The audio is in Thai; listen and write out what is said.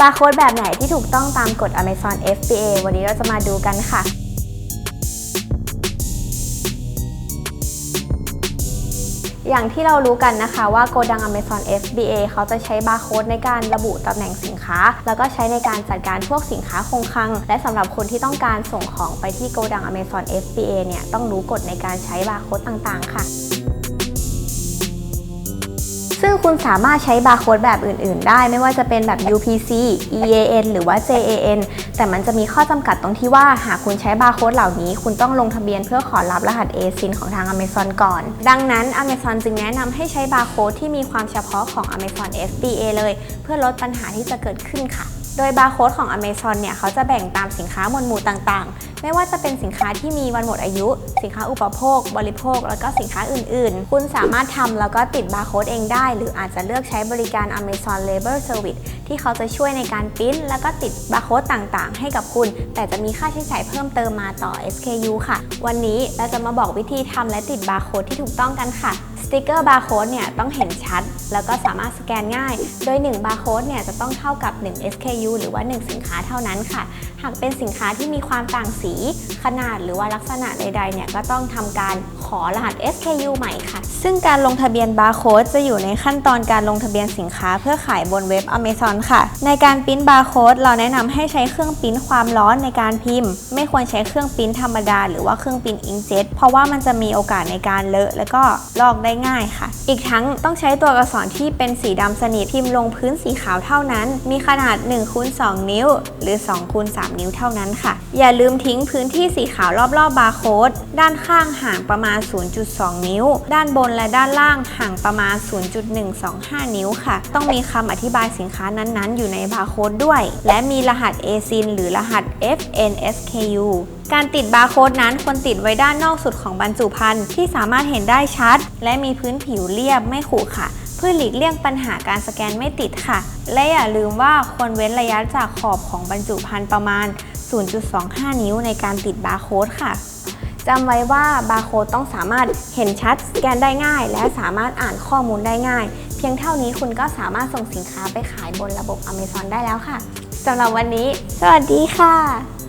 บาร์โค้ดแบบไหนที่ถูกต้องตามกฎ Amazon FBA วันนี้เราจะมาดูกันค่ะอย่างที่เรารู้กันนะคะว่าโกดัง Amazon FBA เขาจะใช้บาร์โค้ดในการระบุตำแหน่งสินค้า แล้วก็ใช้ในการจัดการพวกสินค้าคงคลัง และสำหรับคนที่ต้องการส่งของไปที่โกดัง Amazon FBA เนี่ยต้องรู้กฎในการใช้บาร์โค้ดต่างๆ ค่ะ งคุณสามารถใช้บาร์โค้ดแบบอื่น ๆ ได้ ไม่ว่าจะเป็นแบบ UPC EAN หรือว่า JAN แต่มันจะมีข้อจำกัดตรงที่ว่าหากคุณใช้บาร์โค้ดเหล่านี้ คุณต้องลงทะเบียนเพื่อขอรับรหัส ASIN ของทาง Amazon ก่อน ดังนั้น Amazon จึงแนะนำให้ใช้บาร์โค้ดที่มีความเฉพาะของ Amazon FBA เลย เพื่อลดปัญหาที่จะเกิดขึ้นค่ะ โดยบาร์โค้ดของ Amazon เนี่ยเขาจะแบ่งตามสินค้าหมวดหมู่ต่างๆ ไม่ว่าจะเป็นสินค้าที่มีวันหมดอายุ สินค้าอุปโภค บริโภค แล้วก็สินค้าอื่นๆ คุณสามารถทำแล้วก็ติดบาร์โค้ดเองได้ หรืออาจจะเลือกใช้บริการ Amazon Labor Service ที่เขาจะช่วยในการพิมพ์แล้วก็ติดบาร์โค้ดต่างๆ ให้กับคุณ แต่จะมีค่าใช้จ่ายเพิ่มเติมมาต่อ SKU ค่ะ วันนี้เราจะมาบอกวิธีทำและติดบาร์โค้ดที่ถูกต้องกันค่ะสติกเกอร์บาร์โค้ดเนี่ยต้องเห็นชัด แล้วก็สามารถสแกนง่าย โดย1บาร์โค้ดเนี่ยจะต้องเท่ากับ 1 SKU หรือว่า 1 สินค้าเท่านั้นค่ะ หากเป็นสินค้าที่มีความต่างสีขนาดหรือว่าลักษณะใดๆเนี่ยก็ต้องทำการขอรหัส SKU ใหม่ค่ะ ซึ่งการลงทะเบียนบาร์โค้ดจะอยู่ในขั้นตอนการลงทะเบียนสินค้าเพื่อขายบนเว็บ Amazon ค่ะ ในการปริ้นบาร์โค้ดเราแนะนำให้ใช้เครื่องปริ้นความร้อนในการพิมพ์ ไม่ควรใช้เครื่องปริ้นธรรมดา หรือว่าเครื่องปริ้นอิงเจ็ตเพราะว่ามันจะมีโอกาสในการเลอะ แล้วก็ลอกได้ง่ายค่ะ อีกทั้งต้องใช้ตัวอักษรที่เป็นสีดำสนิทพิมพ์ลงพื้นสีขาวเท่านั้น มีขนาด1คูณ2นิ้ว หรือ2คูณ3นิ้วเท่านั้นค่ะ อย่าลืมทิ้งพื้นที่สีขาวรอบๆบบาร์โค้ดด้านข้างห่างประมาณ 0.2 นิ้ว ด้านบนและด้านล่างห่างประมาณ 0.125 นิ้วค่ะ ต้องมีคำอธิบายสินค้านั้นๆ อยู่ในบาร์โค้ดด้วย และมีรหัส ASIN หรือรหัส FNSKU การติดบาร์โค้ดนั้นควรติดไว้ด้านนอกสุดของบรรจุภัณฑ์ที่สามารถเห็นได้ชัด และมีพื้นผิวเรียบไม่ขรุขระ พื่อหลีกเลี่ยงปัญหาการสแกนไม่ติดค่ะ และอย่าลืมว่าควรเว้นระยะจากขอบของบรรจุภัณฑ์ประมาณ 0.25 นิ้วในการติดบาร์โค้ดค่ะจำไว้ว่าบาร์โค้ดต้องสามารถเห็นชัดสแกนได้ง่าย และสามารถอ่านข้อมูลได้ง่าย เพียงเท่านี้คุณก็สามารถส่งสินค้าไปขายบนระบบ Amazon ได้แล้วค่ะสำหรับวันนี้ สวัสดีค่ะ